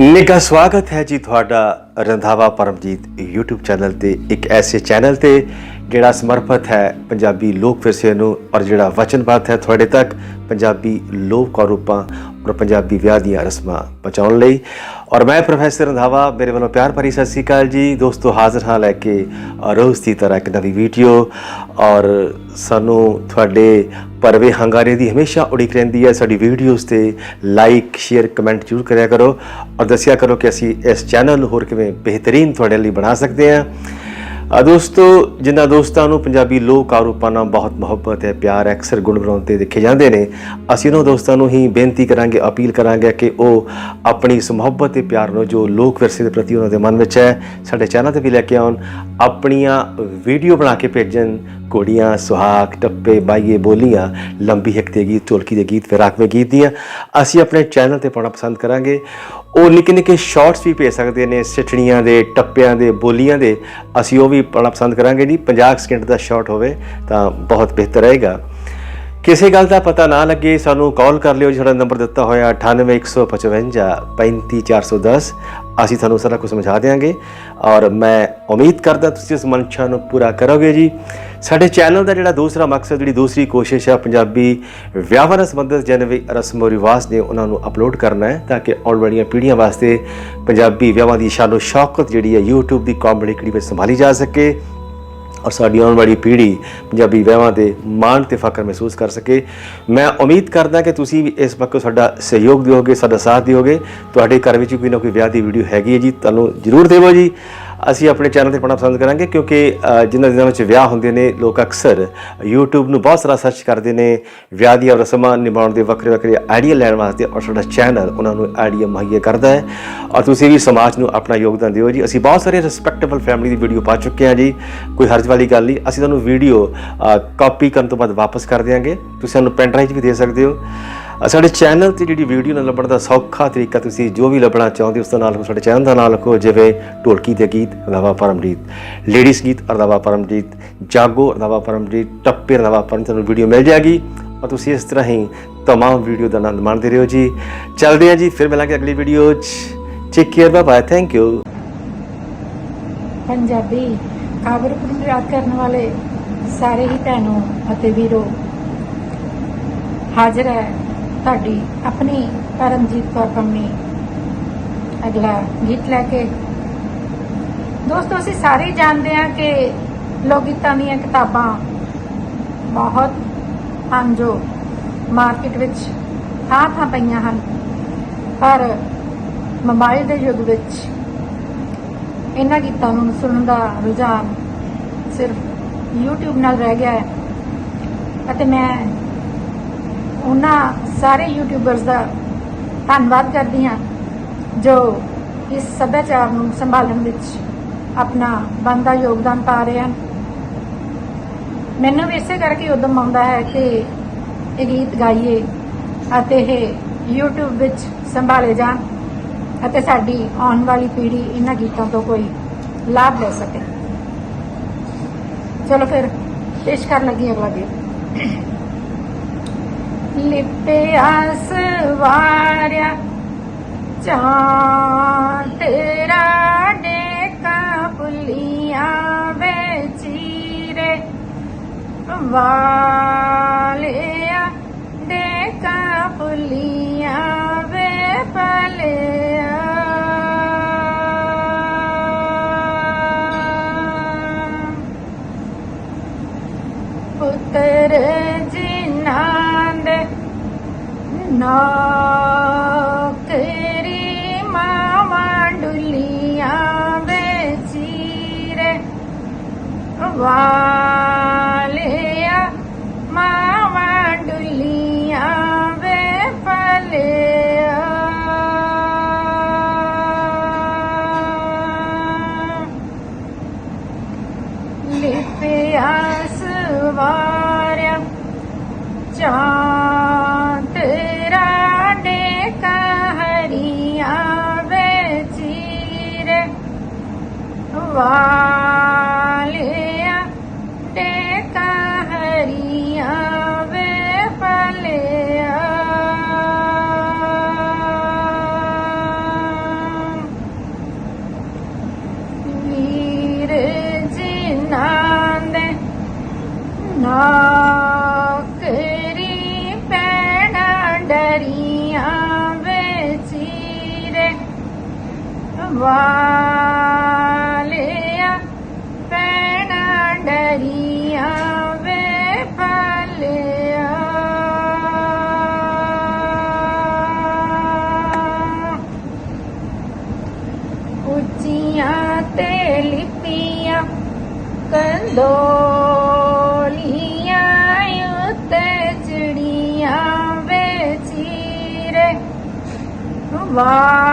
ਨਿੱਘਾ ਸਵਾਗਤ ਹੈ ਜੀ ਤੁਹਾਡਾ ਰੰਧਾਵਾ ਪਰਮਜੀਤ YouTube ਚੈਨਲ ਤੇ। ਇੱਕ ਐਸੇ ਚੈਨਲ ਤੇ ਜਿਹੜਾ ਸਮਰਪਿਤ ਹੈ ਪੰਜਾਬੀ ਲੋਕ ਵਿਰਸੇ ਨੂੰ ਔਰ ਜਿਹੜਾ ਵਚਨਬੱਧ ਹੈ ਤੁਹਾਡੇ ਤੱਕ। ਪੰਜਾਬੀ ਲੋਕ ਰੂਪਾਂ ਔਰ ਪੰਜਾਬੀ ਵਿਆਹ ਦੀਆਂ ਰਸਮਾਂ ਪਹੁੰਚਾਉਣ ਲਈ। ਔਰ ਮੈਂ ਪ੍ਰੋਫੈਸਰ ਰੰਧਾਵਾ, ਮੇਰੇ ਵੱਲੋਂ ਪਿਆਰ ਭਰੀ ਸਤਿ ਸ੍ਰੀ ਅਕਾਲ ਜੀ। ਦੋਸਤੋ, ਹਾਜ਼ਰ ਹਾਂ ਲੈ ਕੇ ਰੋਜ਼ ਦੀ ਤਰ੍ਹਾਂ ਇੱਕ ਨਵੀਂ ਵੀਡੀਓ। ਔਰ ਸਾਨੂੰ ਤੁਹਾਡੇ ਪਰਵੇ ਹੰਗਾਰੇ ਦੀ ਹਮੇਸ਼ਾ ਉਡੀਕ ਰਹਿੰਦੀ ਹੈ ਸਾਡੀ ਵੀਡੀਓਜ਼ ਤੇ। ਲਾਈਕ ਸ਼ੇਅਰ ਕਮੈਂਟ ਜ਼ਰੂਰ ਕਰਿਆ ਕਰੋ। ਔਰ ਦੱਸਿਆ ਕਰੋ ਕਿ ਅਸੀਂ ਇਸ ਚੈਨਲ ਨੂੰ ਹੋਰ ਕਿਵੇਂ ਬਿਹਤਰੀਨ ਤੁਹਾਡੇ ਲਈ ਬਣਾ ਸਕਦੇ ਹਾਂ। ਆ ਦੋਸਤੋ, ਜਿਨ੍ਹਾਂ ਦੋਸਤਾਂ ਨੂੰ ਪੰਜਾਬੀ ਲੋਕ ਆਰੂਪਾਂ ਨਾਲ ਬਹੁਤ ਮੁਹੱਬਤ ਹੈ, ਪਿਆਰ ਹੈ, ਅਕਸਰ ਗੁਣਗੁਣਾਉਂਦੇ ਦੇਖੇ ਜਾਂਦੇ ਨੇ, ਅਸੀਂ ਉਹਨਾਂ ਦੋਸਤਾਂ ਨੂੰ ਹੀ ਬੇਨਤੀ ਕਰਾਂਗੇ, ਅਪੀਲ ਕਰਾਂਗੇ ਕਿ ਉਹ ਆਪਣੀ ਇਸ ਮੁਹੱਬਤ ਤੇ ਪਿਆਰ ਨੂੰ, ਜੋ ਲੋਕ ਵਿਰਸੇ ਦੇ ਪ੍ਰਤੀ ਉਹਨਾਂ ਦੇ ਮਨ ਵਿੱਚ ਹੈ, ਸਾਡੇ ਚੈਨਲ ਤੇ ਵੀ ਲੈ ਕੇ ਆਉਣ, ਆਪਣੀਆਂ ਵੀਡੀਓ ਬਣਾ ਕੇ ਭੇਜਣ ਕੋੜੀਆਂ ਸੁਹਾਗ, ਟੱਪੇ, ਬਾਈਏ, ਬੋਲੀਆਂ, ਲੰਬੀ ਹਿੱਕ ਦੇ ਗੀਤ ਢੋਲਕੀ ਦੇ ਗੀਤ ਫਿਰਾਕਵੇਂ ਗੀਤ ਦੀਆਂ ਅਸੀਂ ਆਪਣੇ ਚੈਨਲ ਤੇ ਪਾਉਣਾ ਪਸੰਦ ਕਰਾਂਗੇ। ਉਹ ਨਿੱਕੇ ਨਿੱਕੇ ਸ਼ਾਰਟਸ ਵੀ ਭੇਜ ਸਕਦੇ ਨੇ, ਸਿੱਠਣੀਆਂ ਦੇ, ਟੱਪਿਆਂ ਦੇ, ਬੋਲੀਆਂ ਦੇ, ਅਸੀਂ ਉਹ ਵੀ ਪਾਉਣਾ ਪਸੰਦ ਕਰਾਂਗੇ। ਜੀ 50 ਸਕਿੰਟ ਦਾ ਸ਼ਾਰਟ ਹੋਵੇ ਤਾਂ ਬਹੁਤ ਬਿਹਤਰ ਰਹੇਗਾ। ਕਿਸੇ ਗੱਲ ਦਾ ਪਤਾ ਨਾ ਲੱਗੇ ਸਾਨੂੰ ਕਾਲ ਕਰ ਲਿਓ ਜਿਹੜਾ ਨੰਬਰ ਦਿੱਤਾ ਹੋਇਆ 98155 35410 ਅਸੀਂ ਤੁਹਾਨੂੰ ਸਾਰਾ ਕੁਝ ਸਮਝਾ ਦੇਵਾਂਗੇ ਔਰ ਮੈਂ ਉਮੀਦ ਕਰਦਾ ਤੁਸੀਂ ਇਸ ਮਨਸ਼ਾ ਨੂੰ ਪੂਰਾ ਕਰੋਗੇ ਜੀ। ਸਾਡੇ ਚੈਨਲ ਦਾ ਜਿਹੜਾ ਦੂਸਰਾ ਮਕਸਦ, ਜਿਹੜੀ ਦੂਸਰੀ ਕੋਸ਼ਿਸ਼ ਹੈ ਪੰਜਾਬੀ ਵਿਆਹਾਂ ਨਾਲ ਸੰਬੰਧਿਤ ਜਿੰਨੇ ਰਸਮੋ ਰਿਵਾਜ ਨੇ ਉਹਨਾਂ ਨੂੰ ਅਪਲੋਡ ਕਰਨਾ ਹੈ ਤਾਂ ਕਿ ਆਉਣ ਵਾਲੀਆਂ ਪੀੜ੍ਹੀਆਂ ਵਾਸਤੇ ਪੰਜਾਬੀ ਵਿਆਹਾਂ ਦੀ ਸ਼ਾਨੋ ਸ਼ੌਕਤ ਜਿਹੜੀ ਹੈ YouTube ਦੀ ਕਾਮੇਡੀ ਕੜੀ ਵਿੱਚ ਸੰਭਾਲੀ ਜਾ ਸਕੇ। ਔਰ ਸਾਡੀ ਆਉਣ ਵਾਲੀ ਪੀੜ੍ਹੀ ਪੰਜਾਬੀ ਵਿਆਹਾਂ 'ਤੇ ਮਾਣ ਤੇ ਫਖਰ ਮਹਿਸੂਸ ਕਰ ਸਕੇ। ਮੈਂ ਉਮੀਦ ਕਰਦਾ ਕਿ ਤੁਸੀਂ ਵੀ ਇਸ ਵਕਤ ਸਾਡਾ ਸਹਿਯੋਗ ਦਿਓਗੇ, ਸਾਡਾ ਸਾਥ ਦਿਓਗੇ। ਤੁਹਾਡੇ ਘਰ ਵਿੱਚ ਕੋਈ ਨਾ ਕੋਈ ਵਿਆਹ ਦੀ ਵੀਡੀਓ ਹੈਗੀ ਹੈ ਜੀ, ਤੁਹਾਨੂੰ ਜ਼ਰੂਰ ਦੇਵੋ ਜੀ। ਅਸੀਂ ਆਪਣੇ ਚੈਨਲ ਤੇ ਪਾਉਣਾ ਪਸੰਦ ਕਰਾਂਗੇ ਕਿਉਂਕਿ ਅ, ਜਿਨ੍ਹਾਂ ਦਿਨਾਂ ਵਿੱਚ ਵਿਆਹ ਹੁੰਦੇ ਨੇ ਲੋਕ ਅਕਸਰ YouTube ਨੂੰ ਬਹੁਤ ਸਾਰਾ ਸਰਚ ਕਰਦੇ ਨੇ ਵਿਆਹ ਦੀਆਂ ਰਸਮਾਂ ਨਿਭਾਉਣ ਦੇ ਵੱਖਰੇ ਵੱਖਰੇ ਆਈਡੀਆ ਲੈਣ ਵਾਸਤੇ ਔਰ ਸਾਡਾ ਚੈਨਲ ਉਹਨਾਂ ਨੂੰ ਆਈਡੀਆ ਮੁਹੱਈਆ ਕਰਦਾ ਹੈ। ਔਰ ਤੁਸੀਂ ਵੀ ਸਮਾਜ ਨੂੰ ਆਪਣਾ ਯੋਗਦਾਨ ਦਿਓ ਜੀ। ਅਸੀਂ ਬਹੁਤ ਸਾਰੇ ਰਿਸਪੈਕਟੇਬਲ ਫੈਮਿਲੀ ਦੀ ਵੀਡੀਓ ਪਾ ਚੁੱਕੇ ਹਾਂ ਜੀ। ਕੋਈ ਹਰਜ ਵਾਲੀ ਗੱਲ ਨਹੀਂ। ਅਸੀਂ ਤੁਹਾਨੂੰ ਵੀਡੀਓ ਕਾਪੀ ਕਰਨ ਤੋਂ ਬਾਅਦ ਵਾਪਸ ਕਰ ਦਿਆਂਗੇ। ਤੁਸੀਂ ਸਾਨੂੰ ਪੈਨ ਡਰਾਈਵ ਵੀ ਦੇ ਸਕਦੇ ਹੋ। ਸਾਡੇ ਚੈਨਲ ਤੇ ਜਿਹੜੀ ਵੀਡੀਓ ਨਾਲ ਲੱਭਣ ਦਾ ਸੌਖਾ ਤਰੀਕਾ ਤੁਸੀਂ ਜੋ ਵੀ ਲੱਭਣਾ ਚਾਹੁੰਦੇ ਹੋ ਉਸ ਦਾ ਨਾਲ ਸਾਡੇ ਚੈਨਲ ਦਾ ਨਾਮ ਲਿਖੋ ਜਿਵੇਂ ਢੋਲਕੀ ਦੇ ਗੀਤ ਰੰਧਾਵਾ ਪਰਮਜੀਤ ਲੇਡੀਜ਼ ਗੀਤ ਰੰਧਾਵਾ ਪਰਮਜੀਤ ਜਾਗੋ ਰੰਧਾਵਾ ਪਰਮਜੀਤ ਟੱਪੇ ਰੰਧਾਵਾ ਪਰਮਜੀਤ ਤੁਹਾਨੂੰ ਵੀਡੀਓ ਮਿਲ ਜਾਏਗੀ ਔਰ ਤੁਸੀਂ ਇਸ ਤਰ੍ਹਾਂ ਹੀ तमाम ਵੀਡੀਓ ਦਾ ਆਨੰਦ ਮਾਣਦੇ ਰਹੋ ਜੀ ਚੱਲਦੇ ਹਾਂ ਜੀ ਫਿਰ ਮਿਲਾਂਗੇ ਅਗਲੀ ਵੀਡੀਓ 'ਚ take care bye bye thank you Punjabi ਕਾਬਰ ਨੂੰ ਯਾਦ ਕਰਨ ਵਾਲੇ ਸਾਰੇ ਹੀ ਭੈਣੋ ਅਤੇ ਵੀਰੋ ਹਾਜ਼ਰ ਹੈ ਤੁਹਾਡੀ ਆਪਣੀ ਪਰਮਜੀਤ ਕੌਰ ਪੰਮੀ ਅਗਲਾ ਗੀਤ ਲੈ ਕੇ। ਦੋਸਤੋ, ਅਸੀਂ ਸਾਰੇ ਜਾਣਦੇ ਹਾਂ ਕਿ ਲੋਕ ਗੀਤਾਂ ਦੀਆਂ ਕਿਤਾਬਾਂ ਬਹੁਤ ਹਨ ਜੋ ਮਾਰਕੀਟ ਵਿੱਚ ਥਾਂ ਥਾਂ ਪਈਆਂ ਹਨ। ਪਰ ਮੋਬਾਈਲ ਦੇ ਯੁੱਗ ਵਿੱਚ ਇਹਨਾਂ ਗੀਤਾਂ ਨੂੰ ਸੁਣਨ ਦਾ ਰੁਝਾਨ ਸਿਰਫ YouTube ਨਾਲ ਰਹਿ ਗਿਆ ਹੈ। ਅਤੇ ਮੈਂ ਉਹਨਾਂ ਸਾਰੇ ਯੂਟਿਊਬਰਸ ਦਾ ਧੰਨਵਾਦ ਕਰਦੀ ਹਾਂ, ਜੋ ਇਸ ਸੱਭਿਆਚਾਰ ਨੂੰ ਸੰਭਾਲਣ ਵਿੱਚ ਆਪਣਾ ਬੰਦਾ ਯੋਗਦਾਨ ਪਾ ਰਹੇ ਹਨ। ਮੈਨੂੰ ਵੀ ਇਸੇ ਕਰਕੇ ਉਦਮ ਆਉਂਦਾ ਹੈ ਕਿ ਇਹ ਗੀਤ ਗਾਈਏ ਅਤੇ ਇਹ YouTube ਵਿੱਚ ਸੰਭਾਲੇ ਜਾਣ ਅਤੇ ਸਾਡੀ ਆਉਣ ਵਾਲੀ ਪੀੜ੍ਹੀ ਇਹਨਾਂ ਗੀਤਾਂ ਤੋਂ ਕੋਈ ਲਾਭ ਲੈ ਸਕੇ। ਚਲੋ ਫਿਰ, ਪੇਸ਼ ਕਰਨ ਲੱਗੀ ਅਗਲਾ ਗੀਤ। ਲਿਪਿਆ ਸਵਾਰਿਆ ਚਾਂ ਤੇਰਾ ਡੇਕਾ ਪੁਲੀਆਂ ਵੇਚੀਰੇ ਵਾਲਿਆ ਡੇਕਾ ਪੁਲੀਆਂ केरी माण्डलिया वे चिरवालया माण्डलिया वे पलया लिपया Allah. ਕੰਦੋਲੀਆਂ ਉੱਤੇ ਚਿੜੀਆਂ ਵੇਚੀਰੇ ਵਾਲਿਆ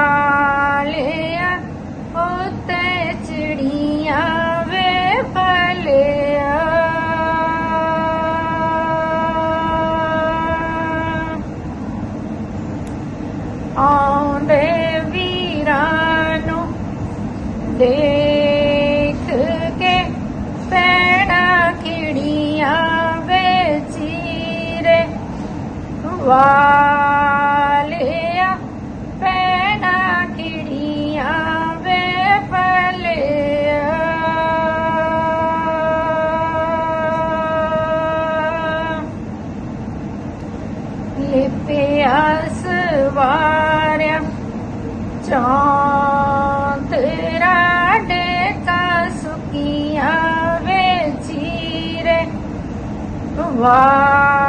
ਵਾਲਿਆ ਪੈਣਾ ਕਿੜੀਆਂ ਵੇ ਫਲਿਆ? ਲਿਪਿਆ ਸਵਾਰਿਆ ਚੌਂਤਰਾ ਡੇਕਾ ਸੁਕੀਆਂ ਵੇਚੀਰੇ ਵਾਲਿਆ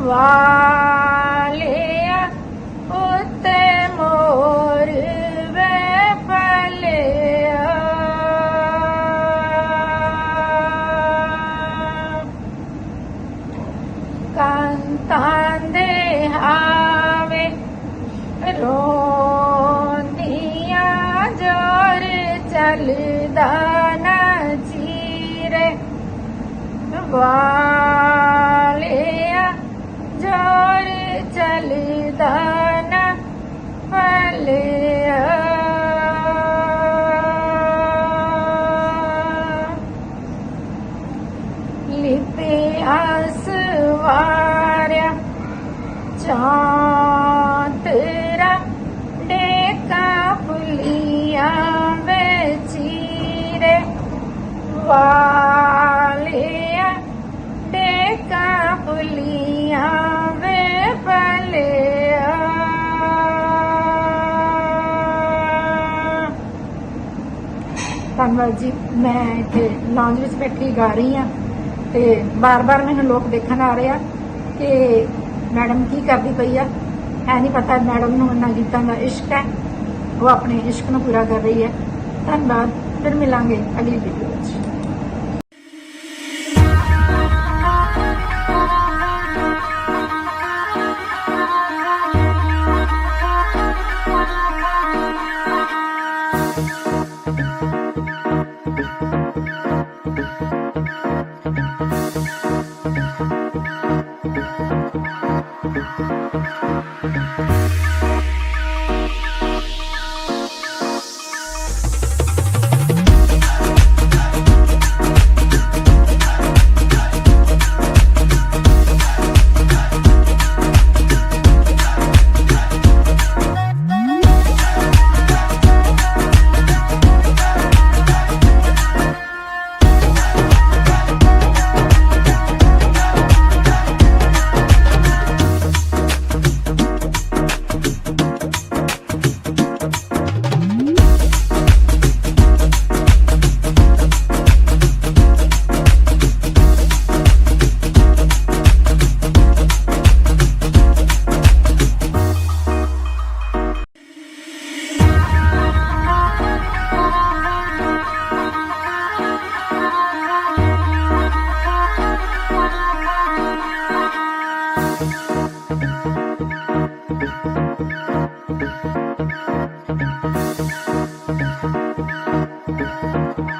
ਵਾਲਿਆ ਉੱਤੇ ਮੋਰ ਵੇ ਫਲਿਆ ਕਾਂਤਾਂ ਦੇ ਹਾਵੇ ਰੋਂਦੀਆਂ ਜੋਰ ਚੱਲਦਾ ਨਾ ਚੀਰੇ। ਵਾਲਿਆ ਫਲਿਆ ਲਿਪੇ ਆਸਵਾਰਿਆ ਚਾਂਤਰਾ ਡੇਕਾ ਫੁਲੀਆਂ ਵੇਚੀਰੇ ਵਾਲਿਆ ਡੇਕਾ ਫੁਲੀਆਂ ਧੰਨਵਾਦ ਜੀ, ਮੈਂ ਇੱਥੇ ਲੌਂਜ ਵਿੱਚ ਬੈਠੀ ਗਾ ਰਹੀ ਹਾਂ ਤੇ ਬਾਰ-ਬਾਰ ਮੈਨੂੰ ਲੋਕ ਦੇਖਣ ਆ ਰਹੇ ਆ ਕਿ ਮੈਡਮ ਕੀ ਕਰਦੀ ਪਈ ਆ। ਹੈ ਨਹੀਂ ਪਤਾ ਮੈਡਮ ਨੂੰ ਇਹਨਾਂ ਗੀਤਾਂ ਦਾ ਇਸ਼ਕ ਹੈ, ਉਹ ਆਪਣੇ ਇਸ਼ਕ ਨੂੰ ਪੂਰਾ ਕਰ ਰਹੀ ਹੈ। ਧੰਨਵਾਦ, ਫਿਰ ਮਿਲਾਂਗੇ ਅਗਲੀ ਵੀਡੀਓ ਵਿੱਚ।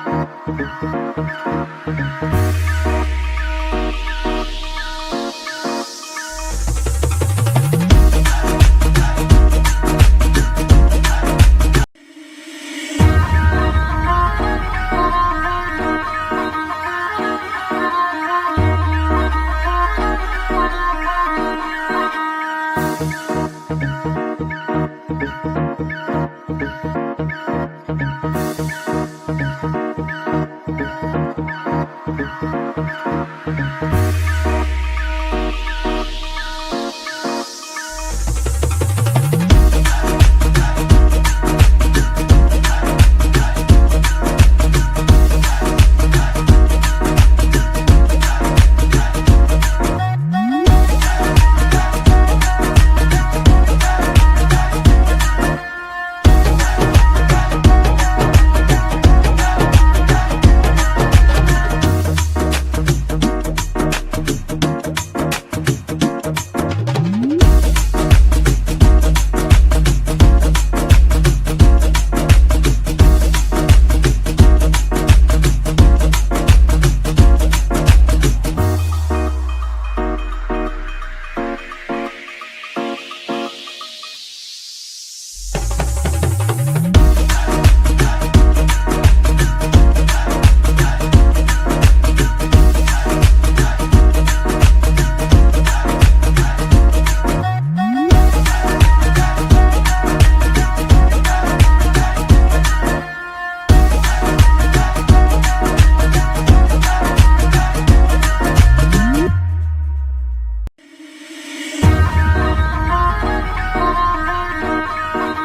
thank you.